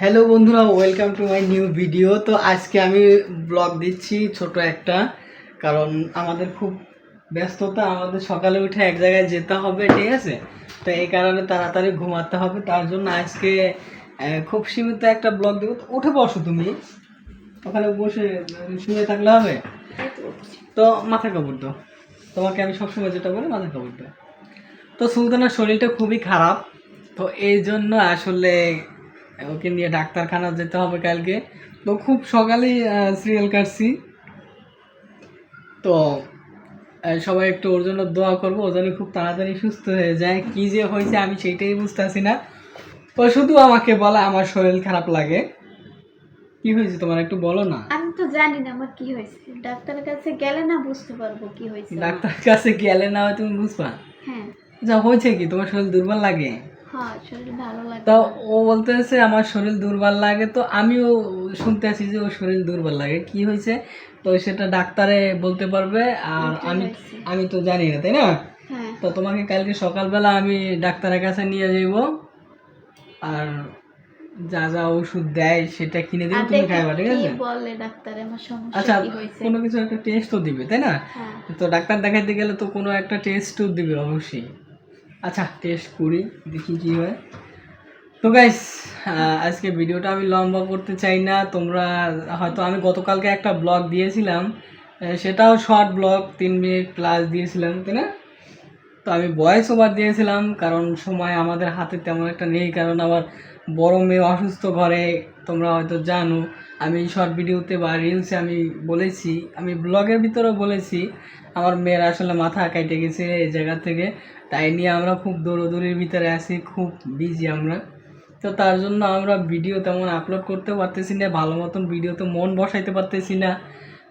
Hello বন্ধুরা welcome to my new video তো আজকে আমি ব্লগ দিচ্ছি ছোট একটা, কারণ আমাদের খুব ব্যস্ততা, আমাদের সকালে উঠে এক জায়গায় যেতে হবে, ঠিক আছে? তো এই কারণে তাড়াতাড়ি ঘুমাতে হবে, তার জন্য আজকে খুব সীমিত একটা ব্লগ দেবো। তো উঠে বসো তুমি। ওখানে বসে শুয়ে থাকলে হবে? তো মাথা কাপড় দাও। তোমাকে আমি সবসময় যেটা বলি, মাথা কাপড় তো সুলতানের শরীরটা খুবই খারাপ। তো এই জন্য আসলে ওকে নিয়ে ডাক্তারখানা যেতে হবে কালকে। তো খুব সকালেই সিরিয়াল কাটছি। তো সবাই একটু ওর জন্য দোয়া করব ও যেন খুব তাড়াতাড়ি সুস্থ হয়ে যায়। কি যে হয়েছে আমি সেইটাই বুঝতেছি না। ও শুধু আমাকে বলে আমার শরীর খারাপ লাগে। কি হয়েছে তোমার একটু বলো না। আমি তো জানি না আমার কি হয়েছে। ডাক্তারের কাছে গেলে না বুঝতে পারব কি হয়েছে। আমার। ডাক্তার কাছে গেলে না তুমি বুঝবা? হ্যাঁ। যা হয়েছে কি? তোমার শরীর দুর্বল লাগে? হ্যাঁ তা ও বলতেছে আমার শরীর দুর্বল লাগে তো আমিও শুনতে আছি যে ওর শরীর দুর্বল লাগে। কি হয়েছে? তো সেটা ডাক্তারে বলতে পারবে আর আমি আমি তো জানি না তাই না? হ্যাঁ। তো তোমাকে কালকে সকালবেলা আমি ডাক্তারের কাছে নিয়ে যাইব আর যা যা ওষুধ দেয় সেটা কিনে দেবো তুমি খাইবা ঠিক আছে? বলে ডাক্তার আমার সমস্যা আচ্ছা কোনো কিছু একটা টেস্ট তো দিবে তাই না? হ্যাঁ। তো ডাক্তার দেখাইতে গেলে তো কোনো একটা টেস্টও দিবে অবশ্যই। আচ্ছা টেস্ট করি, দেখি কি হয়। তো গাইস আজকে ভিডিওটা আমি লম্বা করতে চাই না। তোমরা হয়তো, আমি গতকালকে একটা ব্লগ দিয়েছিলাম সেটাও শর্ট ব্লগ তিন মিনিট প্লাস দিয়েছিলাম, তাই না? তো আমি ভয়েস ওভার দিয়েছিলাম, কারণ সময় আমাদের হাতে তেমন একটা নেই, কারণ আমার বড় মেয়ে অসুস্থ ঘরে, তোমরা হয়তো জানো। আমি শর্ট ভিডিওতে বা রিলসে আমি বলেছি, আমি ব্লগের ভিতরেও বলেছি, আমার মেয়ের আসলে মাথা কেটে গেছে এই জায়গা থেকে। তাই নিয়ে আমরা খুব দৌড়দৌড়ির ভিতরে আছি, খুব বিজি আমরা। তো তার জন্য আমরা ভিডিও তেমন আপলোড করতে পারতেছি না, ভালো মতন ভিডিওতে মন বসাইতে পারতেছি না।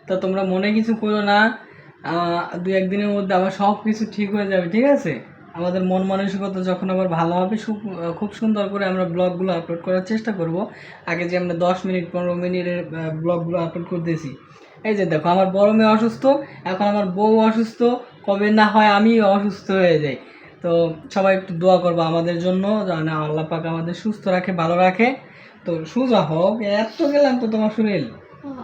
তো তোমরা মনে কিছু করো না দু একদিনের মধ্যে আবার সব কিছু ঠিক হয়ে যাবে ঠিক আছে? আমাদের মন মানসিকতা যখন আবার ভালো হবে সু- খুব সুন্দর করে আমরা ব্লগগুলো আপলোড করার চেষ্টা করব। আগে যে আমরা দশ মিনিট পনেরো মিনিটের ব্লগগুলো আপলোড করতেছি। এই যে দেখো আমার বড় মেয়ে অসুস্থ এখন আমার বউ অসুস্থ কবে না হয় আমি অসুস্থ হয়ে যাই। তো সবাই একটু দোয়া করব আমাদের জন্য যেন আল্লাহ পাক আমাদের সুস্থ রাখে ভালো রাখে। তো সুজা হোক এত গেলাম তো তোমার শরীর। হ্যাঁ।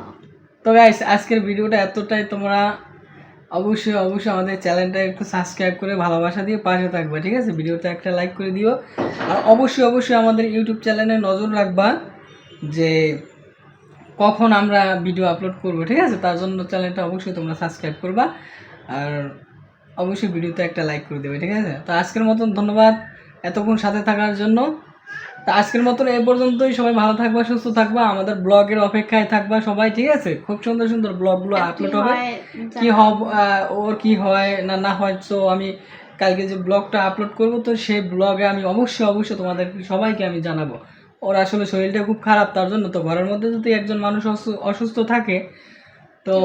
তো গাইস আজকের ভিডিওটা এতটাই তোমরা অবশ্যই অবশ্যই আমাদের চ্যানেলটা একটু সাবস্ক্রাইব করে ভালোবাসা দিয়ে পাশে থাকবে, ঠিক আছে? ভিডিওটা একটা লাইক করে দিও। আর অবশ্যই অবশ্যই আমাদের ইউটিউব চ্যানেলে নজর রাখবা যে কখন আমরা ভিডিও আপলোড করব, ঠিক আছে? তার জন্য চ্যানেলটা অবশ্যই তোমরা সাবস্ক্রাইব করবা। আর অবশ্যই ভিডিওতে একটা লাইক করে দেবে, ঠিক আছে? তো আজকের মতন ধন্যবাদ এতক্ষণ সাথে থাকার জন্য। তো আজকের মতন এ পর্যন্তই। সবাই ভালো থাকবা সুস্থ থাকবা। আমাদের ব্লগের অপেক্ষায় থাকবা সবাই ঠিক আছে? খুব সুন্দর সুন্দর ব্লগগুলো আপলোড হবে। কি হব ওর কি হয় না না হয় তো আমি কালকে যে ব্লগটা আপলোড করব তো সেই ব্লগে আমি অবশ্যই অবশ্যই তোমাদের সবাইকে আমি জানাব। ওর আসলে শরীরটা খুব খারাপ তার জন্য তো ঘরের মধ্যে যদি একজন মানুষ অসুস্থ থাকে তো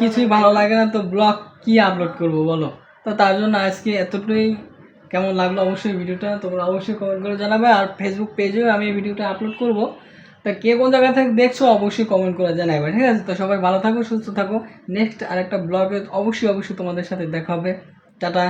কিছুই ভালো লাগে না। তো ব্লগ কি আপলোড করব বলো? তো তার জন্য আজকে এতটুকুই। কেমন লাগল অবশ্যই ভিডিওটা তোমরা অবশ্যই কমেন্ট করে জানাবে। আর ফেসবুক পেজেও আমি এই ভিডিওটা আপলোড করব। তা কে কোন জায়গা থেকে দেখছ অবশ্যই কমেন্ট করে জানাবে ঠিক আছে? তো সবাই ভালো থাকো, সুস্থ থাকো। নেক্সট আরেকটা ব্লগে অবশ্যই অবশ্যই তোমাদের সাথে দেখা হবে। টাটা।